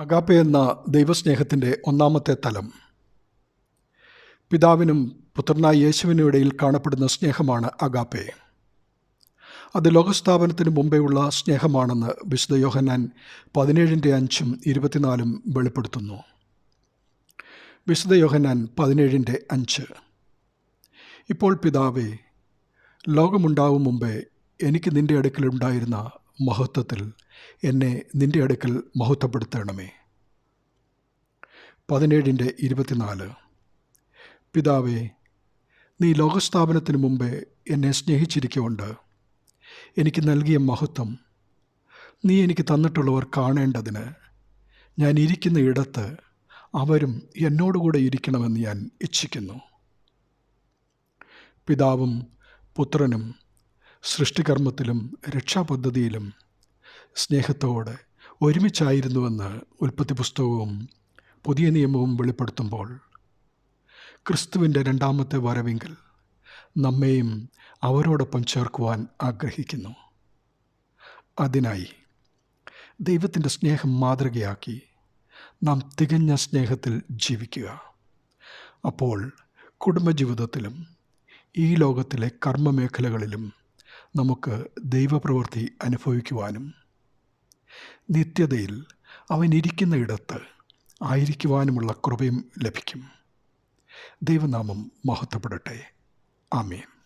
Agape എന്ന ദൈവസ്നേഹത്തിന്റെ ഒന്നാമത്തെ തലം. പിതാവിനും പുത്രനായ യേശുവിനും ഇടയിൽ കാണപ്പെടുന്ന സ്നേഹമാണ് അഗാപ്പെ. അത് ലോകസ്ഥാപനത്തിന് മുമ്പെയുള്ള സ്നേഹമാണെന്ന് വിശുദ്ധ യോഹന്നാൻ പതിനേഴിന്റെ അഞ്ചും ഇരുപത്തിനാലും വെളിപ്പെടുത്തുന്നു. വിശുദ്ധ യോഹന്നാൻ പതിനേഴിന്റെ അഞ്ച്. ഇപ്പോൾ പിതാവേ ലോകമുണ്ടാവും മുമ്പേ എനിക്ക് നിന്റെ അടുക്കലുണ്ടായിരുന്ന മഹത്വത്തിൽ എന്നെ നിന്റെ അടുക്കൽ മഹത്വപ്പെടുത്തണമേ. പതിനേഴിന്റെ ഇരുപത്തിനാല്. പിതാവേ നീ ലോകസ്ഥാപനത്തിന് മുമ്പേ എന്നെ സ്നേഹിച്ചിരിക്കുകൊണ്ട് എനിക്ക് നൽകിയ മഹത്വം നീ എനിക്ക് തന്നിട്ടുള്ളവർ കാണേണ്ടതിന് ഞാൻ ഇരിക്കുന്ന ഇടത്ത് അവരും എന്നോടുകൂടെ ഇരിക്കണമെന്ന് ഞാൻ ഇച്ഛിക്കുന്നു. പിതാവും പുത്രനും സൃഷ്ടികർമ്മത്തിലും രക്ഷാപദ്ധതിയിലും സ്നേഹത്തോടെ ഒരുമിച്ചായിരുന്നുവെന്ന് ഉൽപ്പത്തി പുസ്തകവും പുതിയ നിയമവും വെളിപ്പെടുത്തുമ്പോൾ ക്രിസ്തുവിന്റെ രണ്ടാമത്തെ വരവെങ്കിൽ നമ്മെയും അവരോടൊപ്പം ചേർക്കുവാൻ ആഗ്രഹിക്കുന്നു. അതിനായി ദൈവത്തിന്റെ സ്നേഹം മാതൃകയാക്കി നാം തികഞ്ഞ സ്നേഹത്തിൽ ജീവിക്കുക. അപ്പോൾ കുടുംബജീവിതത്തിലും ഈ ലോകത്തിലെ കർമ്മമേഖലകളിലും നമുക്ക് ദൈവപ്രവൃത്തി അനുഭവിക്കുവാനും. നിത്യതയിൽ അവൻ ഇരിക്കുന്ന ഇടത്ത് ആയിരിക്കുവാനുമുള്ള കൃപയും ലഭിക്കും. ദൈവനാമം മഹത്വപ്പെടട്ടെ. ആമേൻ.